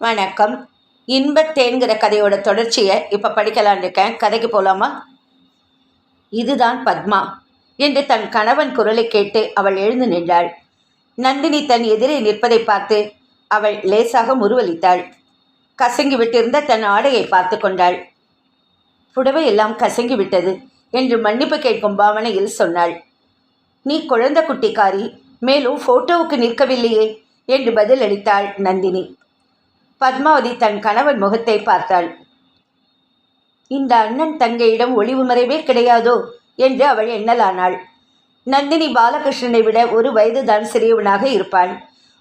வணக்கம். இன்பத்தேன்கிற கதையோட தொடர்ச்சியை இப்போ படிக்கலான்னு இருக்கேன். கதைக்கு போகலாமா இதுதான் பத்மா என்று தன் கணவன் குரலை கேட்டு அவள் எழுந்து நின்றாள். நந்தினி தன் எதிரே நிற்பதை பார்த்து அவள் லேசாக முருவளித்தாள். கசங்கி விட்டிருந்த தன் ஆடையை பார்த்து கொண்டாள். புடவை எல்லாம் கசங்கி விட்டது என்று மன்னிப்பு கேட்கும் பாவனையில் சொன்னாள். நீ குழந்தை குட்டிக்காரி மேலும் போட்டோவுக்கு நிற்கவில்லையே என்று பதில் அளித்தாள் நந்தினி. பத்மாவதி தன் கணவன் முகத்தை பார்த்தாள். இந்த அண்ணன் தங்கையிடம் ஒளிவு மறைவே கிடையாதோ? என்று அவள் எண்ணலானாள். நந்தினி பாலகிருஷ்ணனை விட ஒரு வயதுதான் சிறியவனாக இருப்பாள்.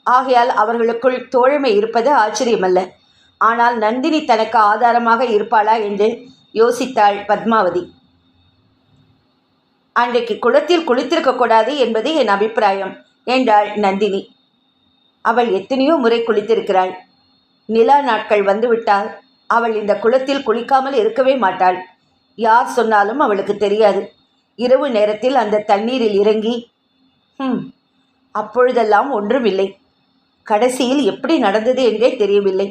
ஆகையால் அவர்களுக்குள் தோழமை இருப்பது ஆச்சரியமல்ல. ஆனால் நந்தினி தனக்கு ஆதாரமாக இருப்பாளா? என்று யோசித்தாள் பத்மாவதி. அன்றைக்கு குளத்தில் குளித்திருக்கக்கூடாது என்பது என் அபிப்பிராயம் என்றாள் நந்தினி. அவள் எத்தனையோ முறை குளித்திருக்கிறாள். நிலா நாட்கள் வந்துவிட்டால் அவள் இந்த குளத்தில் குளிக்காமல் இருக்கவே மாட்டாள். யார் சொன்னாலும் அவளுக்கு தெரியாது. இரவு நேரத்தில் அந்த தண்ணீரில் இறங்கி ம் அப்பொழுதெல்லாம் ஒன்றுமில்லை. கடைசியில் எப்படி நடந்தது என்றே தெரியவில்லை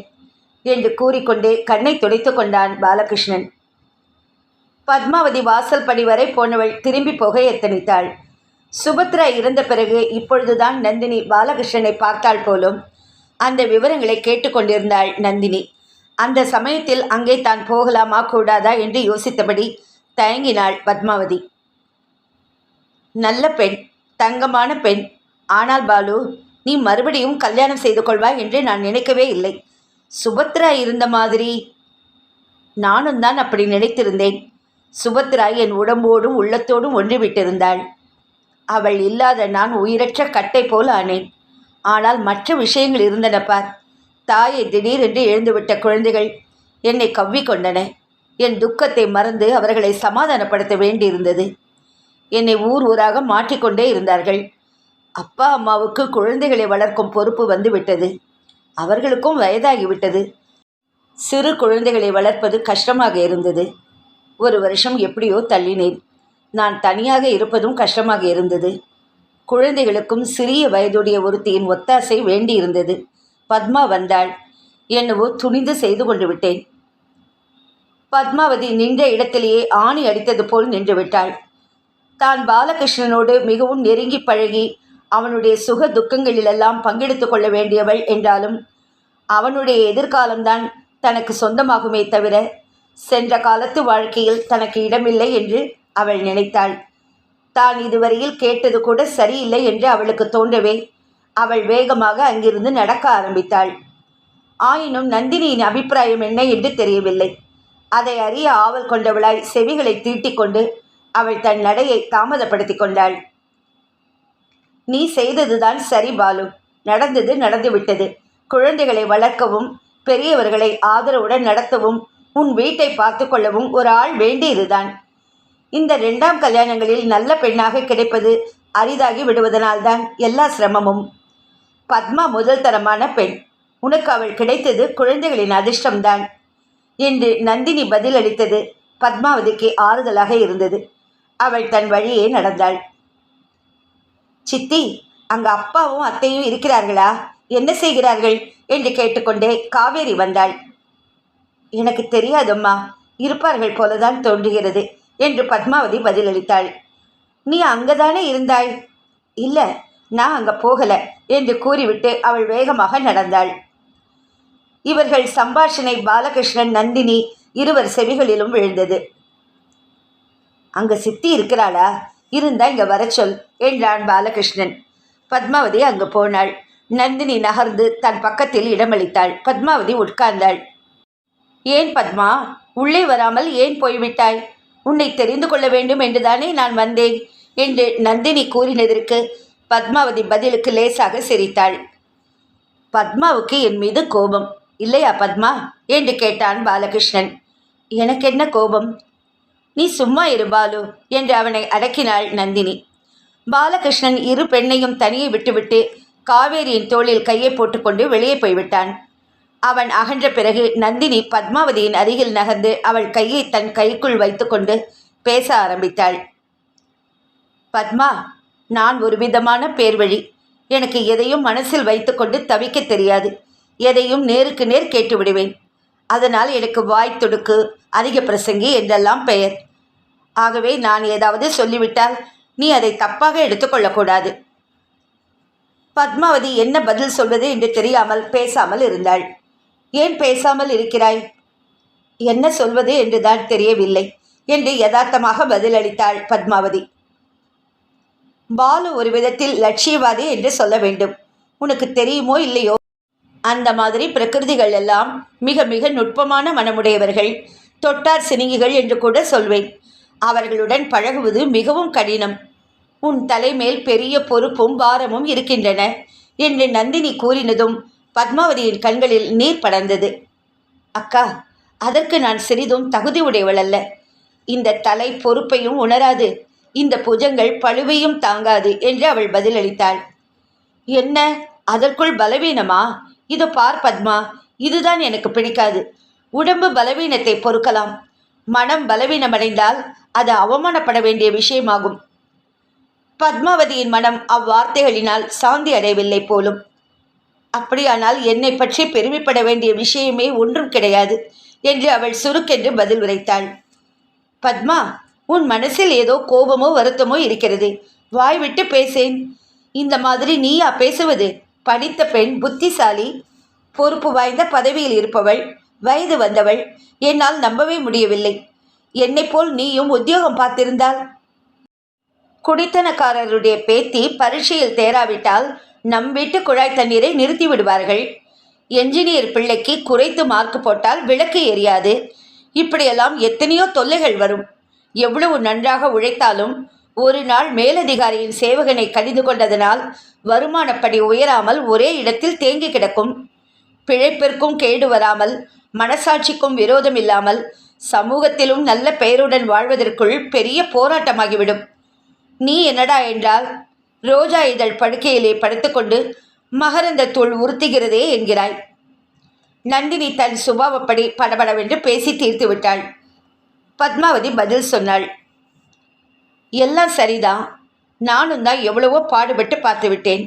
என்று கூறிக்கொண்டே கண்ணை துடைத்து கொண்டான் பாலகிருஷ்ணன். பத்மாவதி வாசல் படி வரை போனவள் திரும்பி போக எத்தனித்தாள். சுபத்ரா இறந்த பிறகு இப்பொழுதுதான் நந்தினி பாலகிருஷ்ணனை பார்த்தாள் போலும் அந்த விவரங்களை கேட்டுக்கொண்டிருந்தாள் நந்தினி. அந்த சமயத்தில் அங்கே தான் போகலாமா கூடாதா என்று யோசித்தபடி தயங்கினாள் பத்மாவதி. நல்ல பெண் தங்கமான பெண். ஆனால் பாலு நீ மறுபடியும் கல்யாணம் செய்து கொள்வாய் என்று நான் நினைக்கவே இல்லை. சுபத்ரா இருந்த மாதிரி. நானும் தான் அப்படி நினைத்திருந்தேன். சுபத்ரா என் உடம்போடும் உள்ளத்தோடும் ஒன்றிவிட்டிருந்தாள். அவள் இல்லாத நான் உயிரற்ற கட்டை போல் ஆனேன். ஆனால் மற்ற விஷயங்கள் இருந்தன பார். தாயை திடீரென்று எழுந்துவிட்ட குழந்தைகள் என்னை கவ்விக்கொண்டன. என் துக்கத்தை மறந்து அவர்களை சமாதானப்படுத்த வேண்டியிருந்தது. என்னை ஊர் ஊராக மாற்றிக்கொண்டே இருந்தார்கள். அப்பா அம்மாவுக்கு குழந்தைகளை வளர்க்கும் பொறுப்பு வந்துவிட்டது. அவர்களுக்கும் வயதாகிவிட்டது. சிறு குழந்தைகளை வளர்ப்பது கஷ்டமாக இருந்தது. ஒரு வருஷம் எப்படியோ தள்ளினேன். நான் தனியாக இருப்பதும் கஷ்டமாக இருந்தது. குழந்தைகளுக்கும் சிறிய வயதுடைய ஒருத்தியின் ஒத்தாசை வேண்டியிருந்தது. பத்மா வந்தாள். என்னவோ துணிந்து செய்து கொண்டு விட்டேன். பத்மாவதி நின்ற இடத்திலேயே ஆணி அடித்தது போல் நின்று விட்டாள். தான் பாலகிருஷ்ணனோடு மிகவும் நெருங்கி பழகி அவனுடைய சுக துக்கங்களிலெல்லாம் பங்கெடுத்து கொள்ள வேண்டியவள் என்றாலும் அவனுடைய எதிர்காலம்தான் தனக்கு சொந்தமாகுமே தவிர சென்ற காலத்து வாழ்க்கையில் தனக்கு இடமில்லை என்று அவள் நினைத்தாள். தான் இதுவரையில் கேட்டது கூட சரியில்லை என்று அவளுக்கு தோன்றவே அவள் வேகமாக அங்கிருந்து நடக்க ஆரம்பித்தாள். ஆயினும் நந்தினியின் அபிப்பிராயம் என்ன என்று தெரியவில்லை. அதை அறிய ஆவல் கொண்டவளாய் செவிகளை தீட்டிக்கொண்டு அவள் தன் நடையை தாமதப்படுத்தி கொண்டாள். நீ செய்ததுதான் சரி பாலு. நடந்தது நடந்துவிட்டது. குழந்தைகளை வளர்க்கவும் பெரியவர்களை ஆதரவுடன் நடத்தவும் உன் வீட்டை பார்த்து கொள்ளவும் ஒரு ஆள் வேண்டியதுதான். இந்த ரெண்டாம் கல்யாணங்களில் நல்ல பெண்ணாக கிடைப்பது அரிதாகி விடுவதனால்தான் எல்லா சிரமமும். பத்மா முதல் தரமான பெண். உனக்கு அவள் கிடைத்தது குழந்தைகளின் அதிர்ஷ்டம்தான். என்று நந்தினி பதிலளித்தது பத்மாவதிக்கு ஆறுதலாக இருந்தது. அவள் தன் வழியே நடந்தாள். சித்தி அங்க அப்பாவும் அத்தையும் இருக்கிறார்களா? என்ன செய்கிறார்கள்? என்று கேட்டுக்கொண்டே காவேரி வந்தாள். எனக்கு தெரியாதம்மா. இருப்பார்கள் போலதான் தோன்றுகிறது. என்று பத்மாவதி பதிலளித்தாள். நீ அங்கதானே இருந்தாய்? இல்லை நான் அங்கே போகல என்று கூறிவிட்டு அவள் வேகமாக நடந்தாள். இவர்கள் சம்பாஷணை பாலகிருஷ்ணன் நந்தினி இருவர் செவிகளிலும் விழுந்தது. அங்க சித்தி இருக்கிறாளா? இருந்தா இங்க வர சொல் என்றான் பாலகிருஷ்ணன். பத்மாவதி அங்கு போனாள். நந்தினி நகர்ந்து தன் பக்கத்தில் இடமளித்தாள். பத்மாவதி உட்கார்ந்தாள். ஏன் பத்மா? உள்ளே வராமல் ஏன் போய்விட்டாய்? உன்னை தெரிந்து கொள்ள வேண்டும் என்றுதானே நான் வந்தேன் என்று நந்தினி கூறினதற்கு பத்மாவதி பதிலுக்கு லேசாக சிரித்தாள். பத்மாவுக்கு என் மீது கோபம். இல்லையா பத்மா? என்று கேட்டான் பாலகிருஷ்ணன். எனக்கு என்ன கோபம்? நீ சும்மா இரு பாலு என்று அவனை அடக்கினாள் நந்தினி. பாலகிருஷ்ணன் இரு பெண்ணையும் தனியே விட்டுவிட்டு காவேரியின் தோளில் கையை போட்டுக்கொண்டு வெளியே போய்விட்டான். அவன் அகன்ற பிறகு நந்தினி பத்மாவதியின் அருகில் நகர்ந்து அவள் கையை தன் கைக்குள் வைத்துக்கொண்டு பேச ஆரம்பித்தாள். பத்மா நான் ஒரு விதமான பேர்வழி. எனக்கு எதையும் மனசில் வைத்துக்கொண்டு தவிக்க தெரியாது. எதையும் நேருக்கு நேர் கேட்டு விடுவேன். அதனால் எனக்கு வாய் துடுக்கு அதிக பிரசங்கி என்றெல்லாம் பெயர். ஆகவே நான் ஏதாவது சொல்லிவிட்டால் நீ அதை தப்பாக எடுத்துக்கொள்ளக்கூடாது பத்மாவதி என்ன பதில் சொல்வது என்று தெரியாமல் பேசாமல் இருந்தாள். ஏன் பேசாமல் இருக்கிறாய்? என்ன சொல்வது என்றுதான் தெரியவில்லை என்று யதார்த்தமாக பதிலளித்தாள் பத்மாவதி. பாலு ஒரு விதத்தில் லட்சியவாதி என்று சொல்ல வேண்டும். உனக்கு தெரியுமோ இல்லையோ? அந்த மாதிரி பிரகிருதிகள் எல்லாம் மிக மிக நுட்பமான மனமுடையவர்கள். தொட்டார் சினிங்கிகள் என்று கூட சொல்வேன். அவர்களுடன் பழகுவது மிகவும் கடினம். உன் தலைமேல் பெரிய பொறுப்பும் பாரமும் இருக்கின்றன என்று நந்தினி கூறினதும் பத்மாவதியின் கண்களில் நீர் படர்ந்தது. அக்கா அதற்கு நான் சிறிதும் தகுதி உடையவள் அல்ல. இந்த தலை பொறுப்பையும் உணராது. இந்த புஜங்கள் பழுவையும் தாங்காது என்று அவள் பதிலளித்தாள். என்ன? அதற்குள் பலவீனமா? இது பார் பத்மா இதுதான் எனக்கு பிடிக்காது. உடம்பு பலவீனத்தை பொறுக்கலாம். மனம் பலவீனமடைந்தால் அது அவமானப்பட வேண்டிய விஷயமாகும். பத்மாவதியின் மனம் அவ்வார்த்தைகளினால் சாந்தி அடையவில்லை போலும். அப்படியானால் என்னை பற்றி பெருமைப்பட வேண்டிய விஷயமே ஒன்றும் கிடையாது என்று அவள் சுருக்கென்று பதில் உரைத்தாள். பத்மா உன் மனசில் ஏதோ கோபமோ வருத்தமோ இருக்கிறது. வாய் விட்டு பேசேன். இந்த மாதிரி நீயா பேசுவது? படித்த பெண் புத்திசாலி பொறுப்பு வாய்ந்த பதவியில் இருப்பவள் வயது வந்தவள் என்னால் நம்பவே முடியவில்லை. என்னைப் போல் நீயும் உத்தியோகம் பார்த்திருந்தாள் குடித்தனக்காரருடைய பேத்தி பரீட்சையில் தேராவிட்டால் நம் வீட்டு குழாய் தண்ணீரை நிறுத்தி விடுவார்கள். என்ஜினியர் பிள்ளைக்கு குறைத்து மார்க் போட்டால் விளக்கு எரியாது. இப்படியெல்லாம் எத்தனையோ தொல்லைகள் வரும். எவ்வளவு நன்றாக உழைத்தாலும் ஒரு நாள் மேலதிகாரியின் சேவகனை கடிந்து கொண்டதனால் வருமானப்படி உயராமல் ஒரே இடத்தில் தேங்கி கிடக்கும். பிழைப்பிற்கும் கேடு வராமல் மனசாட்சிக்கும் விரோதம் இல்லாமல் சமூகத்திலும் நல்ல பெயருடன் வாழ்வதற்குள் பெரிய போராட்டமாகிவிடும். நீ என்னடா என்றால் ரோஜா இதழ் படுக்கையிலே படுத்துக்கொண்டு மகரந்த தூள் உறுத்துகிறதே என்கிறாய். நந்தினி தன் சுபாவப்படி படபடவென்று பேசி தீர்த்து விட்டாள். பத்மாவதி பதில் சொன்னாள். எல்லாம் சரிதான் நானும் தான் எவ்வளவோ பாடுபட்டு பார்த்து விட்டேன்.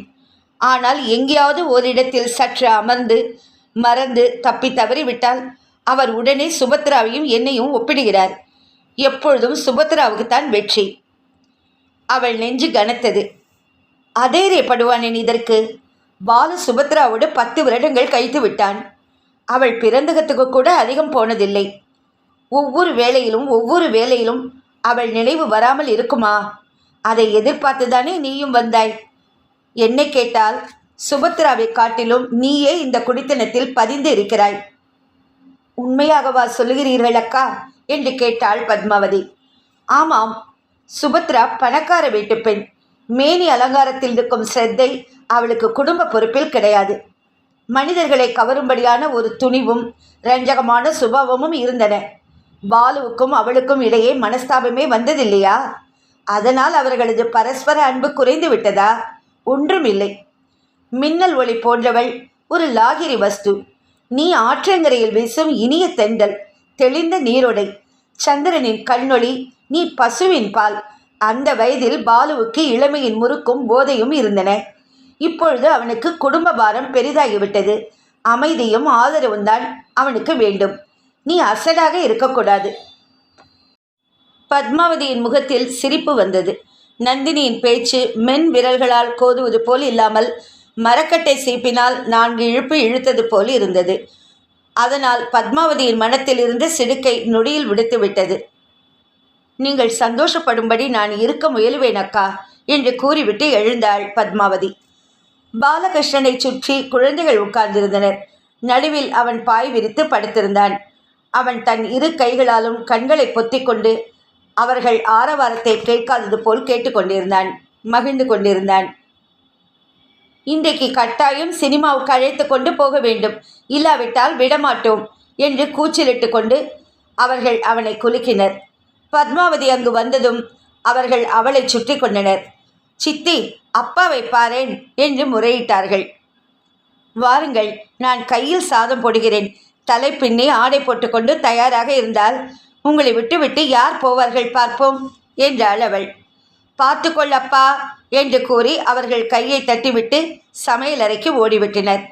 ஆனால் எங்கேயாவது ஓரிடத்தில் சற்று அமர்ந்து மறந்து தப்பி தவறிவிட்டால் அவர் உடனே சுபத்ராவையும் என்னையும் ஒப்பிடுகிறார். எப்பொழுதும் சுபத்ராவுக்குத்தான் வெற்றி. அவள் நெஞ்சு கனத்தது. அதேரியப்படுவானேன் இதற்கு. பாலு சுபத்ராவோடு பத்து வருடங்கள் கழித்து விட்டான். அவள் பிறந்தகத்துக்கு கூட அதிகம் போனதில்லை. ஒவ்வொரு வேளையிலும் ஒவ்வொரு வேளையிலும் அவள் நினைவு வராமல் இருக்குமா? அதை எதிர்பார்த்துதானே நீயும் வந்தாய்? என்னை கேட்டால் சுபத்ராவை காட்டிலும் நீயே இந்த குடித்தனத்தில் பதிந்து இருக்கிறாய். உண்மையாகவா சொல்லுகிறீர்கள் அக்கா? என்று கேட்டாள் பத்மாவதி. ஆமாம் சுபத்ரா பணக்கார வீட்டு பெண். மேனி அலங்காரத்தில் இருக்கும் சிரத்தை அவளுக்கு குடும்ப பொறுப்பில் கிடையாது. மனிதர்களை கவரும்படியான ஒரு துணிவும் ரஞ்சகமான சுபாவமும் இருந்தன. பாலுவுக்கும் அவளுக்கும் இடையே மனஸ்தாபமே வந்ததில்லையா? அதனால் அவர்களது பரஸ்பர அன்பு குறைந்து விட்டதா? ஒன்றும் இல்லை மின்னல் ஒளி போன்றவள் ஒரு லாகிரி வஸ்து. நீ ஆற்றங்கரையில் வீசும் இனிய தெண்டல் தெளிந்த நீரோடை. சந்திரனின் கண்ணொளி நீ பசுவின் பால். அந்த வயதில் பாலுவுக்கு இளமையின் முறுக்கும் போதையும் இருந்தன. இப்பொழுது அவனுக்கு குடும்ப பாரம் பெரிதாகிவிட்டது. அமைதியும் ஆதரவும் தான் அவனுக்கு வேண்டும். நீ அசடாக இருக்கக்கூடாது. பத்மாவதியின் முகத்தில் சிரிப்பு வந்தது. நந்தினியின் பேச்சு மென் விரல்களால் கோதுவது போல் இல்லாமல் மரக்கட்டை சீப்பினால் நான்கு இழுப்பு இழுத்தது போல் இருந்தது. அதனால் பத்மாவதியின் மனத்தில் இருந்து சிடுக்கை நொடியில் விடுத்து விட்டது நீங்கள் சந்தோஷப்படும்படி நான் இருக்க முயலுவேன் அக்கா என்று கூறிவிட்டு எழுந்தாள் பத்மாவதி. பாலகிருஷ்ணனை சுற்றி குழந்தைகள் உட்கார்ந்திருந்தனர். நடுவில் அவன் பாய் விரித்து படுத்திருந்தான். அவன் தன் இரு கைகளாலும் கண்களை பொத்திக்கொண்டு அவர்கள் ஆரவாரத்தை கேட்காதது போல் கேட்டுக்கொண்டிருந்தான் மகிழ்ந்து கொண்டிருந்தான். இன்றைக்கு கட்டாயம் சினிமாவுக்கு அழைத்து கொண்டு போக வேண்டும். இல்லாவிட்டால் விடமாட்டோம் என்று கூச்சலிட்டு கொண்டு அவர்கள் அவனை குலுக்கினர். பத்மாவதி அங்கு வந்ததும் அவர்கள் அவளை சுற்றி கொண்டனர் சித்தி அப்பாவை பாரேன் என்று முறையிட்டார்கள். வாருங்கள் நான் கையில் சாதம் போடுகிறேன். தலை பின்னி ஆடை போட்டுக்கொண்டு தயாராக இருந்தால் உங்களை விட்டுவிட்டு யார் போவார்கள் பார்ப்போம் என்றாள் அவள். பார்த்துக்கொள் அப்பா என்று கூறி அவர்கள் கையை தட்டிவிட்டு சமையலறைக்கு ஓடிவிட்டனர்.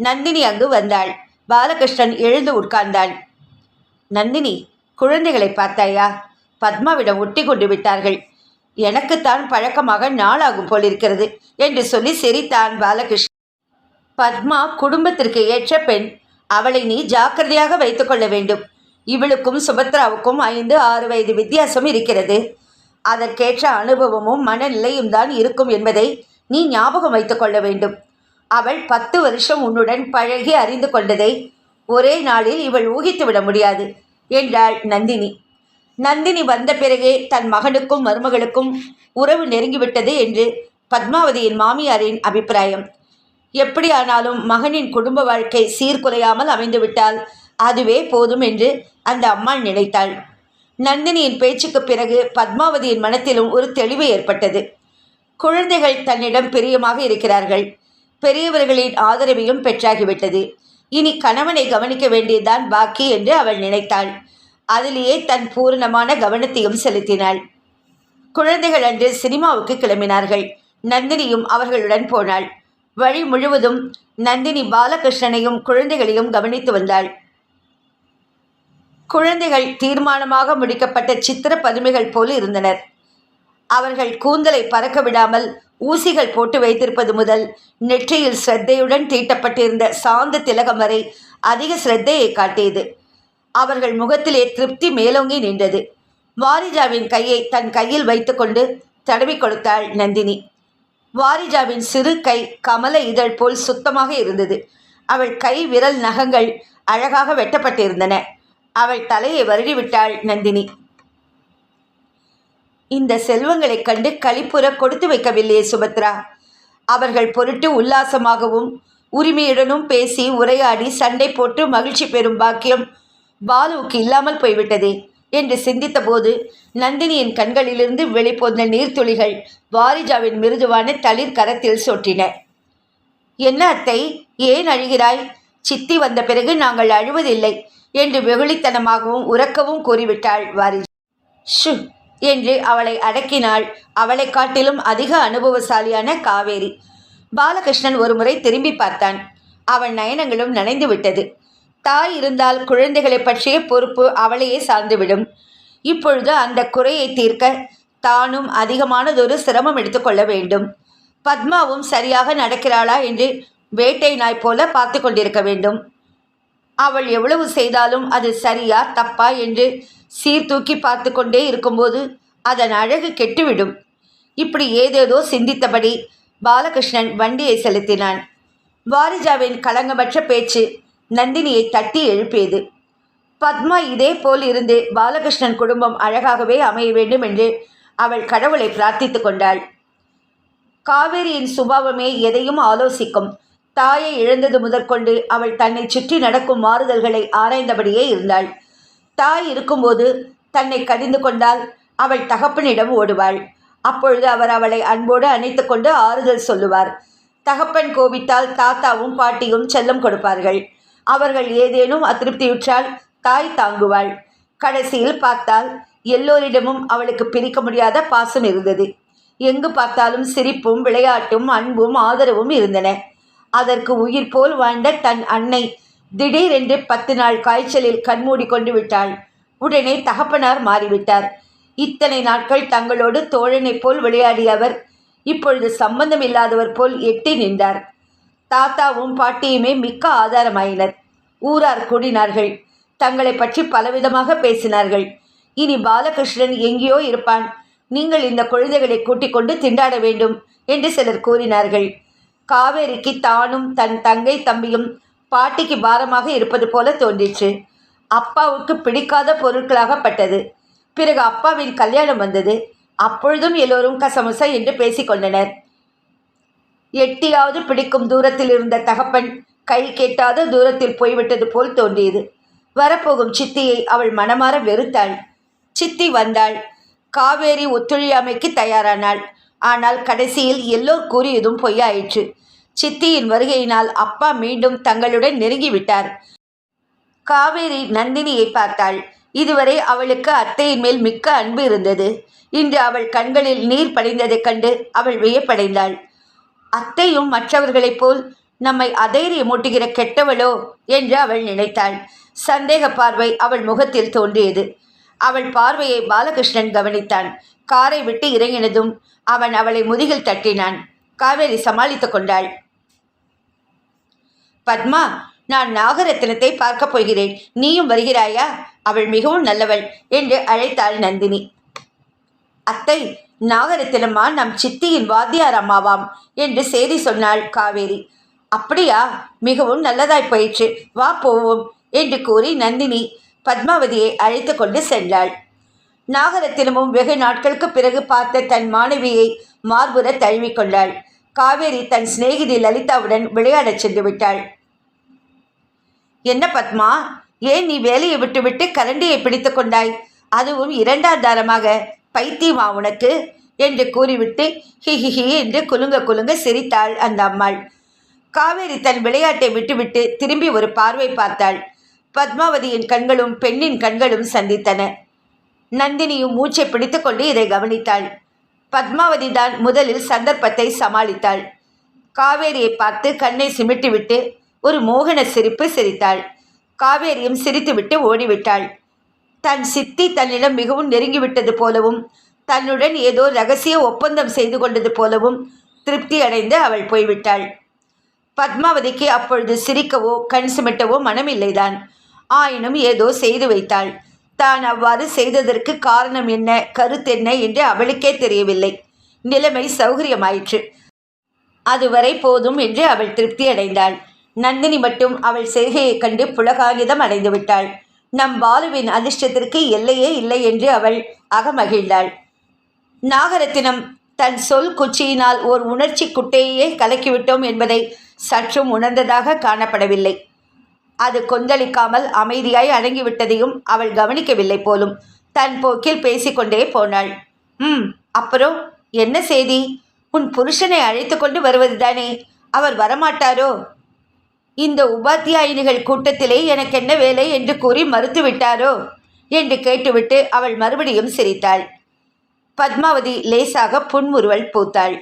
நந்தினி அங்கு வந்தாள். பாலகிருஷ்ணன் எழுந்து உட்கார்ந்தாள் நந்தினி குழந்தைகளை பார்த்தாயா? பத்மாவிடம் ஒட்டி கொண்டு விட்டார்கள். எனக்குத்தான் பழக்கமாக நாளாகும் போலிருக்கிறது என்று சொல்லி சிரித்தான் பாலகிருஷ்ணன். பத்மா குடும்பத்திற்கு ஏற்ற பெண். அவளை நீ ஜாக்கிரதையாக வைத்துக்கொள்ள வேண்டும். இவளுக்கும் சுபத்ராவுக்கும் ஐந்து ஆறு வயது வித்தியாசம் இருக்கிறது. அதற்கேற்ற அனுபவமும் மனநிலையும் தான் இருக்கும் என்பதை நீ ஞாபகம் வைத்துக்கொள்ள வேண்டும். அவள் பத்து வருஷம் உன்னுடன் பழகி அறிந்து கொண்டதை ஒரே நாளில் இவள் ஊகித்து விட முடியாது. என்றாள் நந்தினி. நந்தினி வந்த பிறகே தன் மகனுக்கும் மருமகளுக்கும் உறவு நெருங்கிவிட்டது என்று பத்மாவதியின் மாமியாரின் அபிப்பிராயம். எப்படியானாலும் மகனின் குடும்ப வாழ்க்கை சீர்குலையாமல் அமைந்துவிட்டால் அதுவே போதும் என்று அந்த அம்மாள் நினைத்தாள். நந்தினியின் பேச்சுக்கு பிறகு பத்மாவதியின் மனத்திலும் ஒரு தெளிவு ஏற்பட்டது. குழந்தைகள் தன்னிடம் பிரியமாக இருக்கிறார்கள். பெரியவர்களின் ஆதரவையும் பெற்றாகிவிட்டது. இனி கணவனை கவனிக்க வேண்டியதுதான் பாக்கி என்று அவள் நினைத்தாள். அதிலேயே தன் பூரணமான கவனத்தையும் செலுத்தினாள். குழந்தைகள் அன்று சினிமாவுக்கு கிளம்பினார்கள். நந்தினியும் அவர்களுடன் போனாள். வழி முழுவதும் நந்தினி பாலகிருஷ்ணனையும் குழந்தைகளையும் கவனித்து வந்தாள். குழந்தைகள் தீர்மானமாக முடிக்கப்பட்ட சித்திர பதுமைகள் போல் இருந்தனர். அவர்கள் கூந்தலை பறக்க விடாமல் ஊசிகள் போட்டு வைத்திருப்பது முதல் நெற்றியில் ஸ்ரத்தையுடன் தீட்டப்பட்டிருந்த சாந்த திலகம் வரை அதிக ஸ்ரத்தையை காட்டியது. அவர்கள் முகத்திலே திருப்தி மேலோங்கி நின்றது. வாரிஜாவின் கையை தன் கையில் வைத்துக்கொண்டு தடவி கொடுத்தாள் நந்தினி. வாரிஜாவின் சிறு கை கமல இதழ் போல் சுத்தமாக இருந்தது. அவள் கை விரல் நகங்கள் அழகாக வெட்டப்பட்டிருந்தன. அவள் தலையை வருடிவிட்டாள் நந்தினி. இந்த செல்வங்களைக் கண்டு களிப்புற கொடுத்து வைக்கவில்லையே சுபத்ரா. அவர்கள் பொருட்டு உல்லாசமாகவும் உரிமையுடனும் பேசி உரையாடி சண்டை போட்டு மகிழ்ச்சி பெறும் பாக்கியம் பாலுவுக்கு இல்லாமல் போய்விட்டதே என்று சிந்தித்தபோது நந்தினியின் கண்களிலிருந்து வெளிப்போந்த நீர்த்துளிகள் வாரிஜாவின் மிருதுவான தளிர் கரத்தில் சொட்டின. என்ன அத்தை ஏன் அழுகிறாய்? சித்தி வந்த பிறகு நாங்கள் அழுவதில்லை என்று வெகுளித்தனமாகவும் உறக்கவும் கூறிவிட்டாள் வாரிஜா. ஷு என்று அவளை அடக்கினாள். அவளை காட்டிலும் அதிக அனுபவசாலியான காவேரி. பாலகிருஷ்ணன் ஒருமுறை திரும்பி பார்த்தான். அவன் நயனங்களும் நனைந்து விட்டது. தாய் இருந்தால் குழந்தைகளை பற்றிய பொறுப்பு அவளையே சார்ந்துவிடும். இப்பொழுது அந்த குறையை தீர்க்க தானும் அதிகமானதொரு சிரமம் எடுத்துக்கொள்ள வேண்டும். பத்மாவும் சரியாக நடக்கிறாளா என்று வேட்டை நாய் போல பார்த்து கொண்டிருக்க வேண்டும். அவள் எவ்வளவு செய்தாலும் அது சரியா தப்பா என்று சீர்தூக்கி பார்த்து கொண்டே இருக்கும்போது அதன் அழகு கெட்டுவிடும். இப்படி ஏதேதோ சிந்தித்தபடி பாலகிருஷ்ணன் வண்டியை செலுத்தினான். வாரிஜாவின் களங்கமற்ற பேச்சு நந்தினியை தட்டி எழுப்பியது. பத்மா இதே போல் இருந்து பாலகிருஷ்ணன் குடும்பம் அழகாகவே அமைய வேண்டும் என்று அவள் கடவுளை பிரார்த்தித்து கொண்டாள். காவேரியின் சுபாவமே எதையும் ஆலோசிக்கும். தாயை இழந்தது முதற்கொண்டு அவள் தன்னை சுற்றி நடக்கும் மாறுதல்களை ஆராய்ந்தபடியே இருந்தாள். தாய் இருக்கும்போது தன்னை கடிந்து கொண்டால் அவள் தகப்பனிடம் ஓடுவாள். அப்பொழுது அவர் அவளை அன்போடு அணைத்து கொண்டு ஆறுதல் சொல்லுவார். தகப்பன் கோபித்தால் தாத்தாவும் பாட்டியும் செல்லம் கொடுப்பார்கள். அவர்கள் ஏதேனும் அதிருப்தியுற்றால் தாய் தாங்குவாள். கடைசியில் பார்த்தால் எல்லோரிடமும் அவளுக்கு பிரிக்க முடியாத பாசம் இருந்தது. எங்கு பார்த்தாலும் சிரிப்பும் விளையாட்டும் அன்பும் ஆதரவும் இருந்தன. அதற்கு உயிர் போல் வாழ்ந்த தன் அன்னை திடீரென்று பத்து நாள் காய்ச்சலில் கண்மூடி கொண்டு விட்டாள். உடனே தகப்பனார் மாறிவிட்டார். இத்தனை நாட்கள் தங்களோடு தோழனைப் போல் விளையாடிய அவர் இப்பொழுது சம்பந்தம் இல்லாதவர் போல் எட்டி நின்றார். தாத்தாவும் பாட்டியுமே மிக்க ஆதாரமாயினர். ஊரார் கூடினார்கள். தங்களை பற்றி பலவிதமாக பேசினார்கள். இனி பாலகிருஷ்ணன் எங்கேயோ இருப்பான். நீங்கள் இந்த குழந்தைகளை கூட்டிக் கொண்டு திண்டாட வேண்டும் என்று சிலர் கூறினார்கள். காவேரிக்கு தானும் தன் தங்கை தம்பியும் பாட்டிக்கு பாரமாக இருப்பது போல தோன்றிற்று. அப்பாவுக்கு பிடிக்காத பொருட்களாகப்பட்டது. பிறகு அப்பாவின் கல்யாணம் வந்தது. அப்பொழுதும் எல்லோரும் கசமுசா என்று பேசிக்கொண்டனர் எட்டியாவது பிடிக்கும் தூரத்தில் இருந்த தகப்பன் கை கேட்டாத தூரத்தில் போய்விட்டது போல் தோன்றியது. வரப்போகும் சித்தியை அவள் மனமாற வெறுத்தாள். சித்தி வந்தாள். காவேரி ஒத்துழையாமைக்கு தயாரானாள். ஆனால் கடைசியில் எல்லோர் கூறியதும் பொய்யாயிற்று. சித்தியின் வருகையினால் அப்பா மீண்டும் தங்களுடன் நெருங்கிவிட்டார். காவேரி நந்தினியை பார்த்தாள். இதுவரை அவளுக்கு அத்தையின் மேல் மிக்க அன்பு இருந்தது. இன்று அவள் கண்களில் நீர் படிந்ததைக் கண்டு அவள் வியப்படைந்தாள். அத்தையும் மற்றவர்களைப் போல் நம்மை அதைரியமூட்டுகிற கெட்டவளோ என்று அவள் நினைத்தாள். சந்தேக பார்வை அவள் முகத்தில் தோன்றியது. அவள் பார்வையை பாலகிருஷ்ணன் கவனித்தான். காரை விட்டு இறங்கினதும் அவன் அவளை முதுகில் தட்டினான். காவேரி சமாளித்துக் கொண்டாள். பத்மா நான் நாகரத்தினத்தை பார்க்கப் போகிறேன். நீயும் வருகிறாயா? அவள் மிகவும் நல்லவள் என்று அழைத்தாள் நந்தினி. அத்தை நாகரத்தினம்மா நம் சித்தியின் வாத்தியார் அம்மாவாம் என்று செய்தி சொன்னாள் காவேரி. அப்படியா? மிகவும் நல்லதாய் போயிற்று. வா போவோம் என்று கூறி நந்தினி பத்மாவதியை அழைத்து கொண்டு சென்றாள். நாகரத்தினமும் வெகு நாட்களுக்கு பிறகு பார்த்த தன் மாணவியை மார்புற தழுவிக்கொண்டாள் காவேரி தன் சிநேகிதி லலிதாவுடன் விளையாடச் சென்று விட்டாள் என்ன பத்மா ஏன் நீ வேலையை விட்டுவிட்டு கரண்டியை பிடித்து கொண்டாய்? அதுவும் இரண்டாம் தாரமாக. பைத்தியமா உனக்கு? என்று கூறிவிட்டு ஹி ஹி ஹி என்று குலுங்க குலுங்க சிரித்தாள் அந்த அம்மாள். காவேரி தன் விளையாட்டை விட்டுவிட்டு திரும்பி ஒரு பார்வை பார்த்தாள். பத்மாவதியின் கண்களும் பெண்ணின் கண்களும் சந்தித்தன. நந்தினியும் மூச்சை பிடித்துக்கொண்டு இதை கவனித்தாள். பத்மாவதி தான் முதலில் சந்தர்ப்பத்தை சமாளித்தாள். காவேரியை பார்த்து கண்ணை சிமிட்டிவிட்டு ஒரு மோகன சிரிப்பு சிரித்தாள். காவேரியும் சிரித்துவிட்டு ஓடிவிட்டாள். தன் சித்தி தன்னிடம் மிகவும் நெருங்கிவிட்டது போலவும் தன்னுடன் ஏதோ ரகசிய ஒப்பந்தம் செய்து கொண்டது போலவும் திருப்தி அடைந்து அவள் போய்விட்டாள். பத்மாவதிக்கு அப்பொழுது சிரிக்கவோ கண் சிமிட்டவோ மனமில்லைதான். ஆயினும் ஏதோ செய்து வைத்தாள். தான் அவ்வாறு செய்ததற்கு காரணம் என்ன கருத்தென்ன என்று அவளுக்கே தெரியவில்லை. நிலைமை சௌகரியமாயிற்று. அதுவரை போதும் என்று அவள் திருப்தி அடைந்தாள். நந்தினி மட்டும் அவள் செய்கையைக் கண்டு புலகாகிதம் அடைந்து விட்டாள் நம் பாலுவின் அதிர்ஷ்டத்திற்கு எல்லையே இல்லை என்று அவள் அகமகிழ்ந்தாள். நாகரத்தினம் தன் சொல் குச்சியினால் ஓர் உணர்ச்சி குட்டையே கலக்கிவிட்டோம் என்பதை சற்றும் உணர்ந்ததாக காணப்படவில்லை. அது கொந்தளிக்காமல் அமைதியாய் அடங்கிவிட்டதையும் அவள் கவனிக்கவில்லை போலும். தன் போக்கில் பேசிக்கொண்டே போனாள். ம் அப்புறம் என்ன செய்தி? உன் புருஷனை அழைத்து கொண்டு வருவதுதானே அவர் வரமாட்டாரோ? இந்த உபாத்தியாயினிகள் கூட்டத்திலே எனக்கு என்ன வேலை? என்று கூறி மறுத்துவிட்டாரோ? என்று கேட்டுவிட்டு அவள் மறுபடியும் சிரித்தாள். பத்மாவதி லேசாக புன்முறுவல் பூத்தாள்.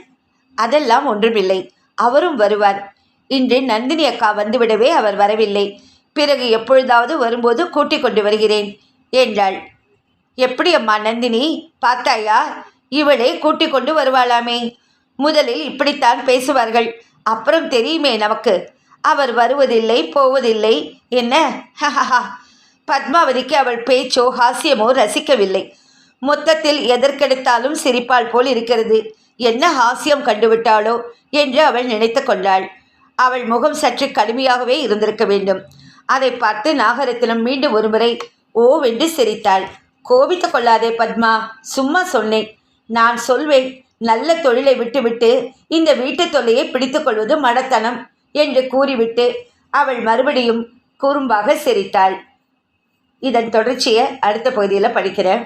அதெல்லாம் ஒன்றுமில்லை. அவரும் வருவார். இன்று நந்தினி அக்கா வந்துவிடவே அவர் வரவில்லை. பிறகு எப்பொழுதாவது வரும்போது கூட்டிக் கொண்டு வருகிறேன் என்றாள். எப்படி அம்மா நந்தினி? பார்த்தாயா? இவளை கூட்டிக் கொண்டு வருவாளாமே. முதலில் இப்படித்தான் பேசுவார்கள். அப்புறம் தெரியுமே நமக்கு. அவர் வருவதில்லை போவதில்லை. என்ன? ஹஹஹா. பத்மாவதிக்கு அவள் பேச்சோ ஹாஸ்யமோ ரசிக்கவில்லை. மொத்தத்தில் எதற்கெடுத்தாலும் சிரிப்பாள் போல் இருக்கிறது. என்ன ஹாஸ்யம் கண்டுவிட்டாளோ என்று அவள் நினைத்து கொண்டாள். அவள் முகம் சற்று கடுமையாகவே இருந்திருக்க வேண்டும். அதை பார்த்து நாகரத்தினம் மீண்டும் ஒருமுறை ஓவென்று சிரித்தாள். கோபித்து கொள்ளாதே பத்மா சும்மா சொன்னேன். நான் சொல்வேன் நல்ல தொழிலை விட்டுவிட்டு இந்த வீட்டு தொல்லையை பிடித்து கொள்வது மடத்தனம் என்று கூறிவிட்டு அவள் மறுபடியும் குறும்பாக சிரித்தாள். இதன் தொடர்ச்சியை அடுத்த பகுதியில் படிக்கிறேன்.